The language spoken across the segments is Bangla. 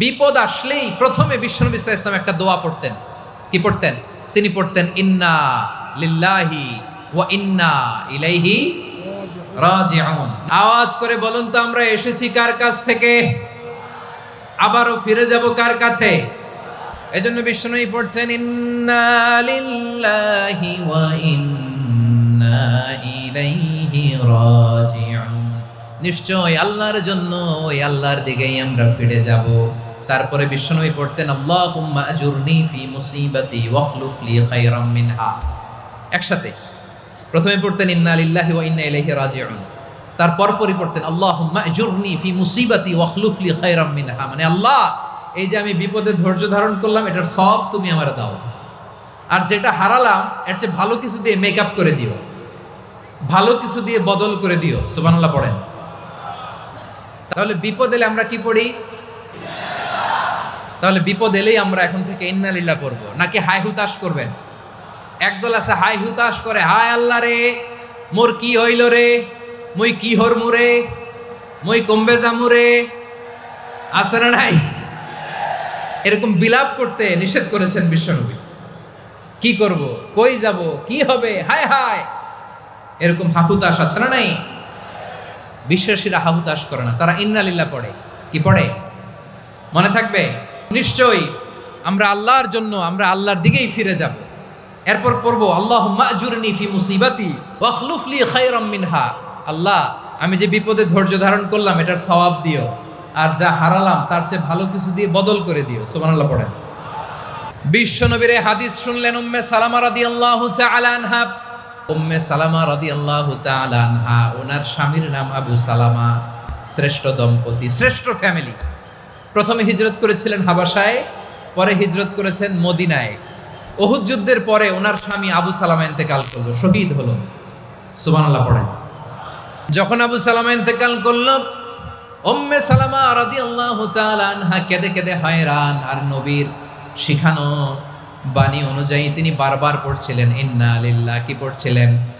বিপদ আসলেই প্রথমে বিশ্বনবী ইসলাম একটা দোয়া পড়তেন। কি পড়তেন? তিনি পড়তেন, ইন্না লিল্লাহি ওয়া ইন্না ইলাইহি রাজিউন। আওয়াজ করে বলুন তো, আমরা এসেছি কার কাছ থেকে? আবারও ফিরে যাব কার কাছে? এজন্য বিষ্ণুই পড়ছেন ইন্না লিল্লাহি ওয়া ইন্না ইলাইহি রাজিউন। নিশ্চয় আল্লাহর জন্য ওই আল্লাহর দিকেই আমরা ফিরে যাব। তারপরে বিষ্ণুই পড়তেন ফি মুসিবাতি ওয়াখলুফ একসাথে। প্রথমে পড়তেন, ইন্না লিল্লাহি ওয়া ইন্না ইলাইহি রাজিউন। তারপর পরই পড়তেন আজুরনি ফি মুসিবাতি ওয়াখলুফ মানে আল্লাহ, এই যে আমি বিপদে ধৈর্য ধারণ করলাম, এটার সব তুমি আমার দাও। আর যেটা হারালাম, এর চেয়ে ভালো কিছু দিয়ে মেকআপ করে দিও। ভালো কিছু দিয়ে বদল করে দিও। সুবহানাল্লাহ পড়েন। তাহলে বিপদ এলে আমরা কি পড়ি? তাহলে বিপদ এলেই আমরা এখন থেকে ইন্নালিল্লাহ পড়ব। নাকি হাই হুতাশ করবেন? একদল আছে হাই হুতাশ করে, হায় আল্লাহ রে, মোর কি হইল রে? মুই কি হর মুরে মুই কমবে জামুরে আছে না নাই? এরকম বিলাপ করতে নিষেধ করেছেন বিশ্বনবী। কি করব? কই যাব? কি হবে? হায় হায়! এরকম হাহুতাশ আছে না নাই? বিশ্বাসীরা হাহুতাশ করে না। তারা ইন্নালিল্লা পড়ে। কি পড়ে? মনে থাকবে? নিশ্চয়ই আমরা আল্লাহর জন্য আমরা আল্লাহর দিকেই ফিরে যাব। এরপর পড়ব আল্লাহ মাজুরনি ফি মুসিবাতি ওয়াখলুফলি মিনহা। আল্লাহ, আমি যে বিপদে ধৈর্য ধারণ করলাম, এটার সওয়াব দিও। আর যা হারালাম, তার চেয়ে ভালো কিছু দিয়ে বদল করে দিও। সুবহানাল্লাহ পড়েন। বিশ্ব নবীর এই হাদিস শুনলেন উম্মে সালামা রাদিয়াল্লাহু তাআলা আনহা। উম্মে সালামা রাদিয়াল্লাহু তাআলা আনহা, ওনার স্বামীর নাম আবু সালামা। শ্রেষ্ঠ দম্পতি, শ্রেষ্ঠ ফ্যামিলি প্রথমে হিজরত করেছিলেন হাবাসায় পরে হিজরত করেছেন মদিনায়। ওহুদ যুদ্ধের পরে ওনার স্বামী আবু সালামা ইন্তেকাল করল, শহীদ হলো। সুবহানাল্লাহ, পড়েন। যখন আবু সালামা ইন্তেকাল করল, উম্মে সালামা রাদিয়াল্লাহু তাআলা আনহা কেঁদে কেঁদে হয়রান, আর নবীর শিখানো বাণী অনুযায়ী তিনি বারবার পড়ছিলেন, ইন্না লিল্লাহ, কি পড়ছিলেন?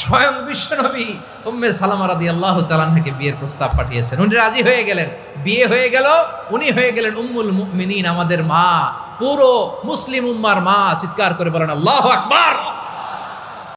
স্বয়ং বিশ্বনবী উম্মে সালামা রাদি আল্লাহ চালানহাকে বিয়ের প্রস্তাব পাঠিয়েছেন। উনি রাজি হয়ে গেলেন। বিয়ে হয়ে গেল, উনি হয়ে গেলেন উম্মুল মিনীন আমাদের মা, পুরো মুসলিম উম্মার মা। চিৎকার করে বলেন, আল্লাহ আকবার!